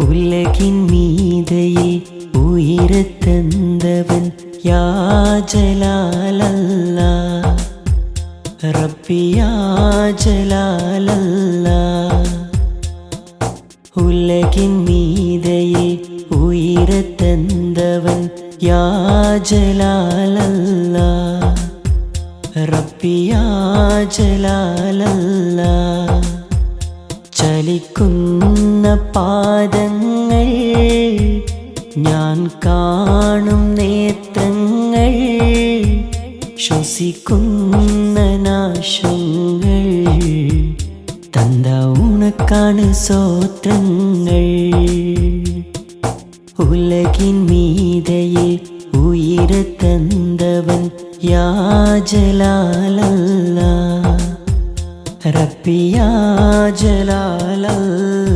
உலகின் மீதையில் உயிர தந்தவன் யாஜலாலல்லா ரப்பியாஜலாலல்லா உலகின் மீதையில் உயிர தந்தவன் யாஜலாலல்லா ரப்பியாஜலாலல்லா ചലിക്കുന്ന പാദങ്ങൾ ഞാൻ കാണും നേത്രങ്ങൾ ശ്വസിക്കുന്ന നാശങ്ങൾ തന്ത ഉണക്കാണ് സോത്രങ്ങൾ ഉലകിൻ മീതയിൽ ഉയര തന്തവൻ യാജലാലല്ല ربي يا جلال الله